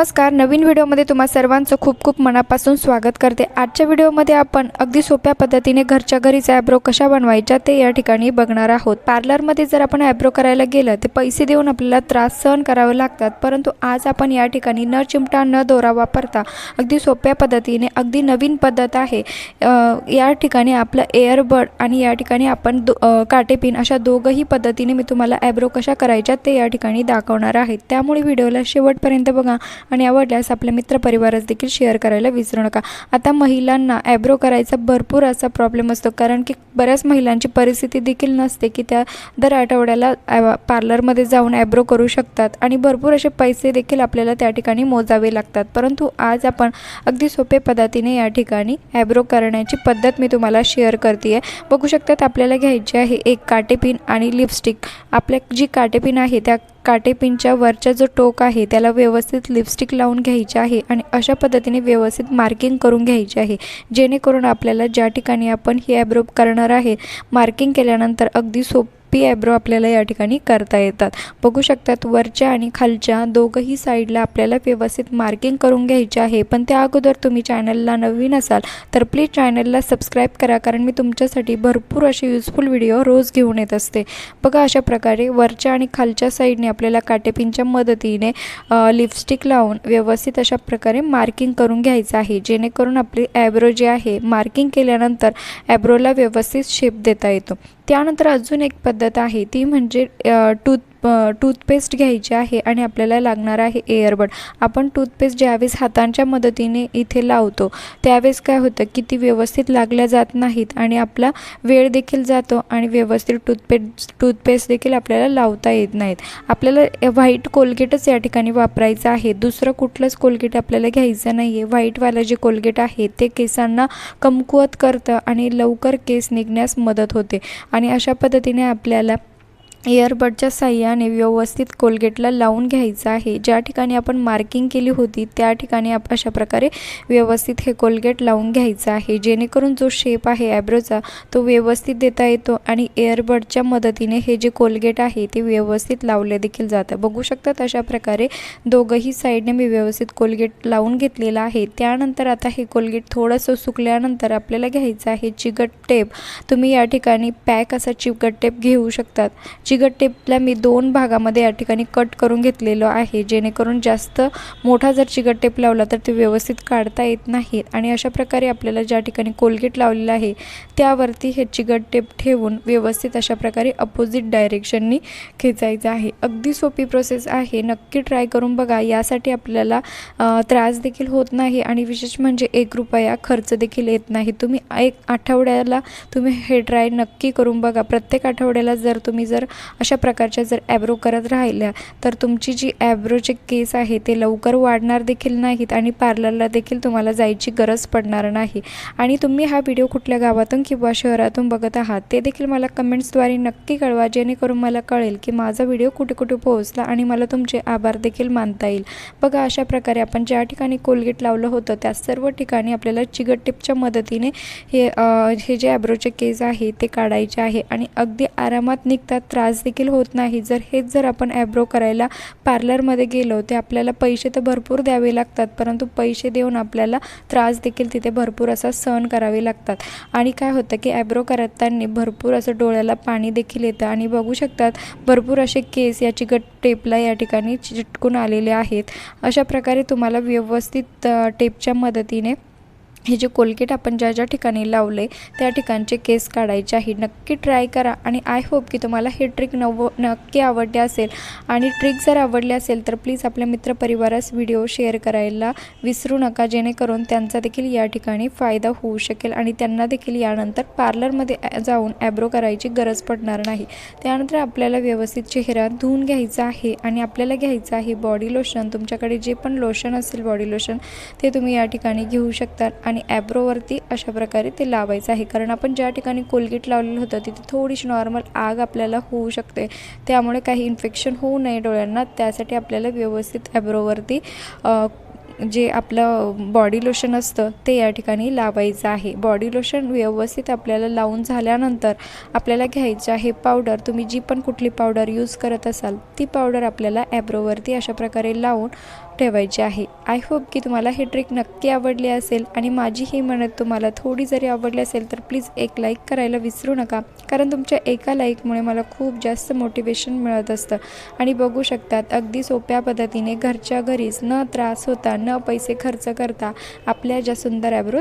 नमस्कार नवीन व्हिडिओमध्ये तुम्हा सर्वांचं खूप खूप मनापासून स्वागत करते. आजच्या व्हिडिओमध्ये आपण अगदी सोप्या पद्धतीने घरच्या घरीच ॲब्रो कशा बनवायच्या ते या ठिकाणी बघणार आहोत. पार्लरमध्ये जर आपण ॲब्रो करायला गेलं तर पैसे देऊन आपल्याला त्रास सहन करावे लागतात परंतु आज आपण या ठिकाणी न चिमटा न दोरा वापरता अगदी सोप्या पद्धतीने अगदी नवीन पद्धत आहे. या ठिकाणी आपलं एअरबड आणि या ठिकाणी आपण दो काटेपिन अशा दोघंही पद्धतीने मी तुम्हाला ॲब्रो कशा करायच्या ते या ठिकाणी दाखवणार आहे. त्यामुळे व्हिडिओला शेवटपर्यंत बघा. आणि आवडल्यास आपल्या मित्रपरिवारास देखील शेअर करायला विसरू नका. आता महिलांना ॲब्रो करायचा भरपूर असा प्रॉब्लेम असतो. कारण की बऱ्याच महिलांची परिस्थिती देखील नसते की त्या दर आठवड्याला पार्लरमध्ये जाऊन ॲब्रो करू शकतात. आणि भरपूर असे पैसे देखील आपल्याला त्या ठिकाणी मोजावे लागतात. परंतु आज आपण अगदी सोप्या पद्धतीने या ठिकाणी ॲब्रो करण्याची पद्धत मी तुम्हाला शेअर करते आहे बघू शकतात आपल्याला घ्यायची आहे एक काटेपिन आणि लिपस्टिक आपल्या जी काटेपिन आहे त्या काटेपिनच्या वरचा जो टोक आहे त्याला व्यवस्थित लिपस्टिक लावून घ्यायची आहे आणि अशा पद्धतीने व्यवस्थित मार्किंग करून घ्यायची आहे. जेणेकरून आपल्याला ज्या ठिकाणी आपण ही ॲब्रोब करणार आहे मार्किंग केल्यानंतर अगदी सोप ॲब्रो आपल्याला या ठिकाणी करता येतात. बघू शकतात वरच्या आणि खालच्या दोघंही साईडला आपल्याला व्यवस्थित मार्किंग करून घ्यायचे आहे. पण त्या अगोदर तुम्ही चॅनलला नवीन असाल तर प्लीज चॅनलला सबस्क्राईब करा कारण मी तुमच्यासाठी भरपूर असे युजफुल व्हिडिओ रोज घेऊन येत असते. बघा अशा प्रकारे वरच्या आणि खालच्या साईडने आपल्याला काटेपिनच्या मदतीने लिपस्टिक लावून व्यवस्थित अशा प्रकारे मार्किंग करून घ्यायचं आहे. जेणेकरून आपली ॲब्रो जे आहे मार्किंग केल्यानंतर ॲब्रोला व्यवस्थित शेप देता येतो. त्यानंतर अजून एक पद्धत पद्धत आहे ती म्हणजे टूथ टूथपेस्ट घ्यायची आहे आणि आपल्याला लागणार आहे एअरबड आपण टूथपेस्ट ज्यावेळेस हातांच्या मदतीने इथे लावतो त्यावेळेस काय होतं की ती व्यवस्थित लागल्या जात नाहीत आणि आपला वेळ देखील जातो आणि व्यवस्थित टूथपेस्ट टूथपेस्ट देखील आपल्याला लावता येत नाहीत. आपल्याला व्हाईट कोलगेटच या ठिकाणी वापरायचं आहे. दुसरं कुठलंच कोलगेट आपल्याला घ्यायचं नाही आहे व्हाईटवालं जे कोलगेट आहे ते केसांना कमकुवत करतं आणि लवकर केस निघण्यास मदत होते. आणि अशा पद्धतीने आपल्याला एअरबडच्या साह्याने व्यवस्थित कोलगेटला लावून घ्यायचं आहे. ज्या ठिकाणी आपण मार्किंग केली होती त्या ठिकाणी आप अशा प्रकारे व्यवस्थित हे कोलगेट लावून घ्यायचं आहे. जेणेकरून जो शेप आहे ॲब्रोचा तो व्यवस्थित देता येतो आणि एअरबडच्या मदतीने हे जे कोलगेट आहे ते व्यवस्थित लावले देखील जातं. बघू शकतात अशा प्रकारे दोघंही साईडने मी व्यवस्थित कोलगेट लावून घेतलेलं आहे. त्यानंतर आता हे कोलगेट थोडंसं सुकल्यानंतर आपल्याला घ्यायचं आहे चिकट टेप. तुम्ही या ठिकाणी पॅक असा चिकट टेप घेऊ शकतात. चिकट टेपला मी दोन भागामध्ये या ठिकाणी कट करून घेतलेलं आहे. जेणेकरून जास्त मोठा जर चिकट टेप लावला तर ते व्यवस्थित काढता येत नाही आणि अशा प्रकारे आपल्याला ज्या ठिकाणी कोलगेट लावलेलं आहे त्यावरती हे चिकट टेप ठेवून व्यवस्थित अशा प्रकारे अपोजिट डायरेक्शननी खेचायचं आहे. अगदी सोपी प्रोसेस आहे. नक्की ट्राय करून बघा. यासाठी आपल्याला त्रास देखील होत नाही आणि विशेष म्हणजे एक रुपया खर्च देखील येत नाही. तुम्ही एक आठवड्याला तुम्ही हे ट्राय नक्की करून बघा. प्रत्येक आठवड्याला जर तुम्ही जर अशा प्रकारच्या जर ॲब्रो करत राहिल्या तर तुमची जी ॲब्रोचे केस आहे ते लवकर वाढणार देखील नाहीत आणि पार्लरला देखील तुम्हाला जायची गरज पडणार नाही. आणि तुम्ही हा व्हिडिओ कुठल्या गावातून किंवा शहरातून बघत आहात ते देखील मला कमेंट्सद्वारे नक्की कळवा जेणेकरून मला कळेल की माझा व्हिडिओ कुठे कुठे पोहोचला आणि मला तुमचे आभार देखील मानता येईल. बघा अशा प्रकारे आपण ज्या ठिकाणी कोलगेट लावलं होतं त्या सर्व ठिकाणी आपल्याला चिगट टिपच्या मदतीने हे हे जे ॲब्रोचे केस आहे ते काढायचे आहे आणि अगदी आरामात निघतात त्रास देखील होत नाही. जर हेच जर आपण ॲब्रो करायला पार्लरमध्ये गेलो ते आपल्याला पैसे तर भरपूर द्यावे लागतात परंतु पैसे देऊन आपल्याला त्रास देखील तिथे भरपूर असा सहन करावे लागतात. आणि काय होतं की ॲब्रो करताना भरपूर असं डोळ्याला पाणी देखील येतं. आणि बघू शकतात भरपूर असे केस या चिकट टेपला या ठिकाणी चिटकून आलेले आहेत. अशा प्रकारे तुम्हाला व्यवस्थित टेपच्या मदतीने हे जे कोलगेट आपण ज्या ज्या ठिकाणी लावले त्या ठिकाणचे केस काढायचे आहे. नक्की ट्राय करा आणि आय होप की तुम्हाला हे ट्रिक नव नक्की आवडली असेल. आणि ट्रिक जर आवडली असेल तर प्लीज आपल्या मित्रपरिवारास व्हिडिओ शेअर करायला विसरू नका जेणेकरून त्यांचा देखील या ठिकाणी फायदा होऊ शकेल आणि त्यांना देखील यानंतर पार्लरमध्ये जाऊन ॲब्रो करायची गरज पडणार नाही. त्यानंतर आपल्याला व्यवस्थित चेहरा धुवून घ्यायचा आहे आणि आपल्याला घ्यायचं आहे बॉडी लोशन. तुमच्याकडे जे पण लोशन असेल बॉडी लोशन ते तुम्ही या ठिकाणी घेऊ शकता. आणि ॲब्रोवरती अशा प्रकारे ते लावायचं आहे. कारण आपण ज्या ठिकाणी कोलगेट लावलेलं होतं तिथे थोडीशी नॉर्मल आग आपल्याला होऊ शकते. त्यामुळे काही इन्फेक्शन होऊ नये डोळ्यांना. त्यासाठी आपल्याला व्यवस्थित ॲब्रोवरती जे आपलं बॉडी लोशन असतं ते या ठिकाणी लावायचं आहे. बॉडी लोशन व्यवस्थित आपल्याला लावून झाल्यानंतर आपल्याला घ्यायचं आहे पावडर तुम्ही जी पण कुठली पावडर यूज करत असाल ती पावडर आपल्याला ॲब्रोवरती अशा प्रकारे लावून ठेवायची आहे. आय होप की तुम्हाला ही ट्रिक नक्की आवडली असेल आणि माझी ही म्हणत तुम्हाला थोडी जरी आवडली असेल तर प्लीज एक लाईक करायला विसरू नका. कारण तुमच्या एका लाईकमुळे मला खूप जास्त मोटिवेशन मिळत असतं. आणि बघू शकतात अगदी सोप्या पद्धतीने घरच्या घरीच न त्रास होता न पैसे खर्च करता आपल्या ज्या सुंदर ॲब्रो